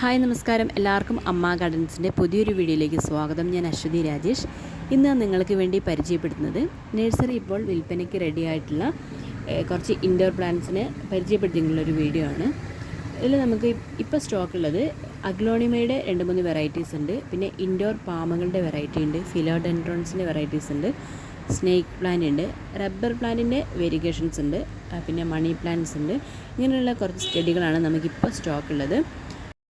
Hi നമസ്കാരം. എല്ലാവർക്കും അമ്മ ഗാർഡൻസിന്റെ പുതിയൊരു വീഡിയോയിലേക്ക് സ്വാഗതം. ഞാൻ അശ്വതി രാജേഷ്. ഇന്ന് നിങ്ങൾക്ക് വേണ്ടി പരിചയപ്പെടുത്തുന്നത് നഴ്സറി ഇപ്പോൾ വിൽപ്പനയ്ക്ക് റെഡി ആയിട്ടുള്ള കുറച്ച് ഇൻഡോർ പ്ലാന്റ്സിനെ പരിചയപ്പെടുത്തിയിട്ടുള്ള ഒരു വീഡിയോ ആണ്. ഇതിൽ നമുക്ക് ഇപ്പോൾ സ്റ്റോക്കുള്ളത് അഗ്ലോണിമയുടെ രണ്ട് മൂന്ന് വെറൈറ്റീസ് ഉണ്ട്. പിന്നെ ഇൻഡോർ പാമകളുടെ വെറൈറ്റി ഉണ്ട് ഫിലോഡെൻഡ്രോൺസിന്റെ വെറൈറ്റീസ് ഉണ്ട് സ്നേക്ക് പ്ലാന്റ് ഉണ്ട് റബ്ബർ പ്ലാന്റിന്റെ വേരിയേഷൻസ് ഉണ്ട് പിന്നെ മണി പ്ലാന്റ്സ് ഉണ്ട്. ഇങ്ങനെയുള്ള കുറച്ച് ചെടികളാണ് നമുക്കിപ്പോൾ സ്റ്റോക്ക് ഉള്ളത്.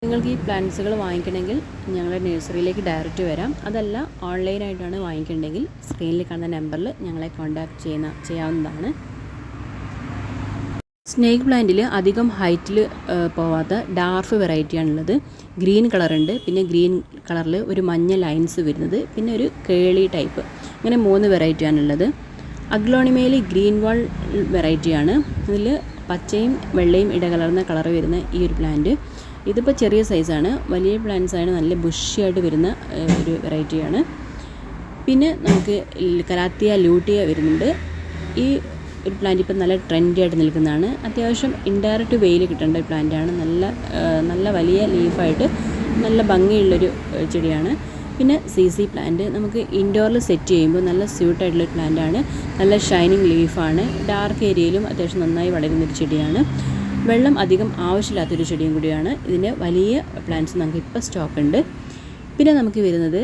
നിങ്ങൾക്ക് ഈ പ്ലാന്റ്സുകൾ വാങ്ങിക്കണമെങ്കിൽ ഞങ്ങളുടെ നഴ്സറിയിലേക്ക് ഡയറക്റ്റ് വരാം. അതല്ല ഓൺലൈനായിട്ടാണ് വാങ്ങിക്കേണ്ടെങ്കിൽ സ്ക്രീനിൽ കാണുന്ന നമ്പറിൽ ഞങ്ങളെ കോൺടാക്റ്റ് ചെയ്യുന്ന ചെയ്യാവുന്നതാണ്. സ്നേക്ക് പ്ലാന്റിൽ അധികം ഹൈറ്റിൽ പോവാത്ത ഡാർഫ് വെറൈറ്റിയാണുള്ളത് ഗ്രീൻ കളറുണ്ട് പിന്നെ ഗ്രീൻ കളറിൽ ഒരു മഞ്ഞ ലൈൻസ് വരുന്നത്. പിന്നെ ഒരു കേളി ടൈപ്പ് അങ്ങനെ മൂന്ന് വെറൈറ്റിയാണുള്ളത് അഗ്ലോണിമയിൽ ഗ്രീൻ വാൾ വെറൈറ്റിയാണ് ഇതിൽ പച്ചയും വെള്ളയും ഇടകലർന്ന കളർ വരുന്ന ഈ ഒരു പ്ലാന്റ് ഇതിപ്പോൾ ചെറിയ സൈസാണ് വലിയ പ്ലാന്റ്സ് ആണ് നല്ല ബുഷിയായിട്ട് വരുന്ന ഒരു വെറൈറ്റിയാണ് പിന്നെ നമുക്ക് കലാത്തിയ ലൂട്ടിയ വരുന്നുണ്ട്. ഈ ഒരു പ്ലാന്റ് ഇപ്പം നല്ല ട്രെൻഡി ആയിട്ട് നിൽക്കുന്നതാണ്. അത്യാവശ്യം ഇൻഡയറക്റ്റ് വെയിൽ കിട്ടേണ്ട ഒരു പ്ലാന്റാണ് നല്ല നല്ല വലിയ ലീഫായിട്ട് നല്ല ഭംഗിയുള്ളൊരു ചെടിയാണ്. പിന്നെ സി സി പ്ലാന്റ് നമുക്ക് ഇൻഡോറിൽ സെറ്റ് ചെയ്യുമ്പോൾ നല്ല സ്യൂട്ടായിട്ടുള്ളൊരു പ്ലാന്റാണ് നല്ല ഷൈനിങ് ലീഫാണ് ഡാർക്ക് ഏരിയയിലും അത്യാവശ്യം നന്നായി വളരുന്നൊരു ചെടിയാണ്. വെള്ളം അധികം ആവശ്യമില്ലാത്തൊരു ചെടിയും കൂടിയാണ്. ഇതിന് വലിയ പ്ലാന്റ്സ് നമുക്ക് ഇപ്പോൾ സ്റ്റോക്ക് ഉണ്ട്. പിന്നെ നമുക്ക് വരുന്നത്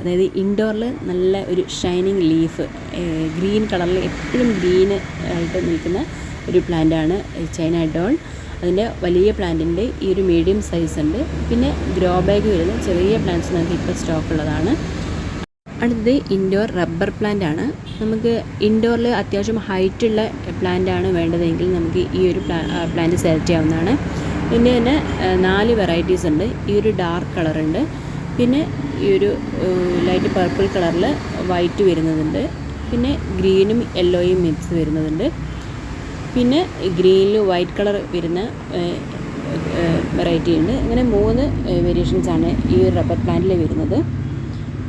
അതായത് ഇൻഡോറിൽ നല്ല ഒരു ഷൈനിങ് ലീഫ് ഗ്രീൻ കളറിൽ എപ്പോഴും ഗ്രീൻ ആയിട്ട് നിൽക്കുന്ന ഒരു പ്ലാന്റാണ് ചൈന ഡോൾ അതിന്റെ വലിയ പ്ലാന്റിന്റെ ഈ ഒരു മീഡിയം സൈസ് ഉണ്ട്. പിന്നെ ഗ്രോ ബാഗ് വരുന്ന ചെറിയ പ്ലാന്റ്സ് നമുക്ക് ഇപ്പോൾ സ്റ്റോക്ക് ഉള്ളതാണ്. അടുത്തത് ഇൻഡോർ റബ്ബർ പ്ലാന്റ് ആണ്. നമുക്ക് ഇൻഡോറിൽ അത്യാവശ്യം ഹൈറ്റുള്ള പ്ലാന്റ് ആണ് വേണ്ടതെങ്കിൽ നമുക്ക് ഈ ഒരു പ്ലാന്റ് സെലക്ട് ചെയ്യാവുന്നതാണ്. പിന്നെ തന്നെ നാല് വെറൈറ്റീസ് ഉണ്ട്. ഈ ഒരു ഡാർക്ക് കളറുണ്ട് പിന്നെ ഈ ഒരു ലൈറ്റ് പർപ്പിൾ കളറിൽ വൈറ്റ് വരുന്നതുണ്ട്. പിന്നെ ഗ്രീനും യെല്ലോയും മിക്സ് വരുന്നതുണ്ട്. പിന്നെ ഗ്രീനിൽ വൈറ്റ് കളർ വരുന്ന വെറൈറ്റി ഉണ്ട്. അങ്ങനെ മൂന്ന് വേരിയേഷൻസ് ആണ് ഈ റബ്ബർ പ്ലാന്റിൽ വരുന്നത്.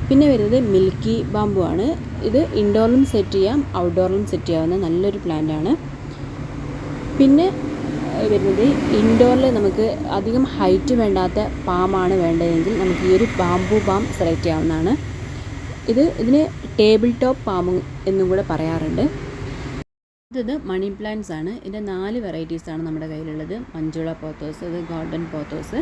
പിന്നെ വരുന്നത് മിൽക്കി ബാമ്പു ആണ്. ഇത് ഇൻഡോറിലും സെറ്റ് ചെയ്യാം ഔട്ട്ഡോറിലും സെറ്റ് ചെയ്യാവുന്ന നല്ലൊരു പ്ലാന്റ് ആണ്. പിന്നെ വരുന്നത് ഇൻഡോറിൽ നമുക്ക് അധികം ഹൈറ്റ് വേണ്ടാത്ത പാമാണ് വേണ്ടതെങ്കിൽ നമുക്ക് ഈ ഒരു ബാമ്പു പാം സെലക്ട് ചെയ്യാവുന്നതാണ്. ഇത് ഇതിന് ടേബിൾ ടോപ്പ് പാമ്പ് എന്നും കൂടെ പറയാറുണ്ട്. അടുത്തത് മണി പ്ലാന്റ്സ് ആണ്. ഇതിന്റെ നാല് വെറൈറ്റീസ് ആണ് നമ്മുടെ കയ്യിലുള്ളത്. മഞ്ചുള പോത്തോസ് അത് ഗോൾഡൻ പോത്തോസ്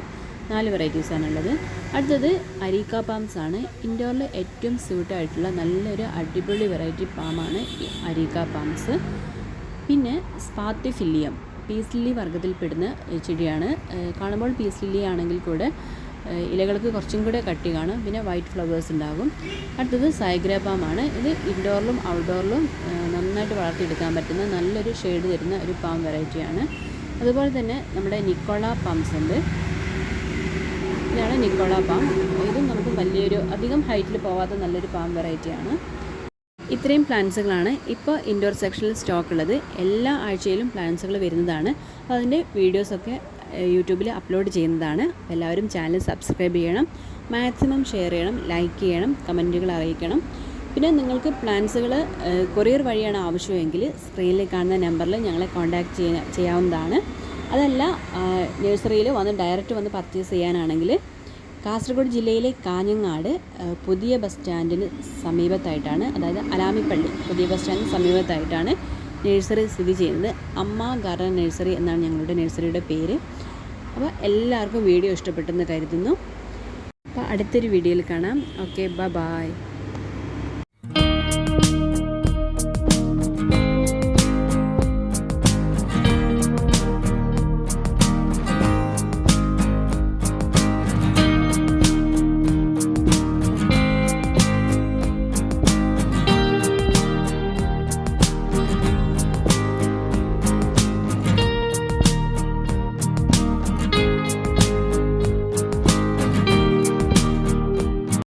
നാല് വെറൈറ്റീസ് ഉള്ളത് അടുത്തത് അരീക്ക പാംസ് ആണ്. ഇൻഡോറിൽ ഏറ്റവും സ്യൂട്ടായിട്ടുള്ള നല്ലൊരു അടിപൊളി വെറൈറ്റി പാമാണ് അരീക്ക പാംസ് പിന്നെ സ്പാത്തിഫില്ലിയം പീസ് ലില്ലി വർഗത്തിൽപ്പെടുന്ന ചെടിയാണ്. കാണുമ്പോൾ പീസ് ലില്ലി ആണെങ്കിൽ കൂടെ ഇലകൾക്ക് കുറച്ചും കൂടെ കട്ടി കാണും. പിന്നെ വൈറ്റ് ഫ്ലവേഴ്സ് ഉണ്ടാകും. അടുത്തത് സൈഗ്രാപാമാണ് ഇത് ഇൻഡോറിലും ഔട്ട്ഡോറിലും നന്നായിട്ട് വളർത്തിയെടുക്കാൻ പറ്റുന്ന നല്ലൊരു ഷെയ്ഡ് തരുന്ന ഒരു പാം വെറൈറ്റിയാണ് അതുപോലെ തന്നെ നമ്മുടെ നിക്കോള പാംസ് ഉണ്ട്. ഇതാണ് നിക്കോള പാം. ഇതും നമുക്ക് വലിയൊരു അധികം ഹൈറ്റിൽ പോവാത്ത നല്ലൊരു പാം വെറൈറ്റിയാണ് ഇത്രയും പ്ലാന്റ്സുകളാണ് ഇപ്പോൾ ഇൻഡോർ സെക്ഷനിൽ സ്റ്റോക്ക് ഉള്ളത്. എല്ലാ ആഴ്ചയിലും പ്ലാന്റ്സുകൾ വരുന്നതാണ്. അതിന്റെ വീഡിയോസൊക്കെ യൂട്യൂബിൽ അപ്ലോഡ് ചെയ്യുന്നതാണ്. എല്ലാവരും ചാനൽ സബ്സ്ക്രൈബ് ചെയ്യണം. മാക്സിമം ഷെയർ ചെയ്യണം ലൈക്ക് ചെയ്യണം കമന്റുകൾ അറിയിക്കണം. പിന്നെ നിങ്ങൾക്ക് പ്ലാന്റ്സുകൾ കൊറിയർ വഴിയാണ് ആവശ്യമെങ്കിൽ സ്ക്രീനിൽ കാണുന്ന നമ്പറിൽ ഞങ്ങളെ കോൺടാക്റ്റ് ചെയ്യാ ചെയ്യാവുന്നതാണ്. അതല്ല നഴ്സറിയിൽ വന്ന് ഡയറക്റ്റ് വന്ന് പർച്ചേസ് ചെയ്യാനാണെങ്കിൽ കാസർഗോഡ് ജില്ലയിലെ കാഞ്ഞങ്ങാട് പുതിയ ബസ് സ്റ്റാൻഡിന് സമീപത്തായിട്ടാണ് അതായത് അലാമിപ്പള്ളി പുതിയ ബസ് സ്റ്റാൻഡിന് സമീപത്തായിട്ടാണ് നഴ്സറി സ്ഥിതി ചെയ്യുന്നത്. അമ്മ ഗാർഡൻ നഴ്സറി എന്നാണ് ഞങ്ങളുടെ നഴ്സറിയുടെ പേര്. അപ്പോൾ എല്ലാവർക്കും വീഡിയോ ഇഷ്ടപ്പെട്ടെന്ന് കരുതുന്നു. അപ്പോൾ അടുത്തൊരു വീഡിയോയിൽ കാണാം. Okay bye bye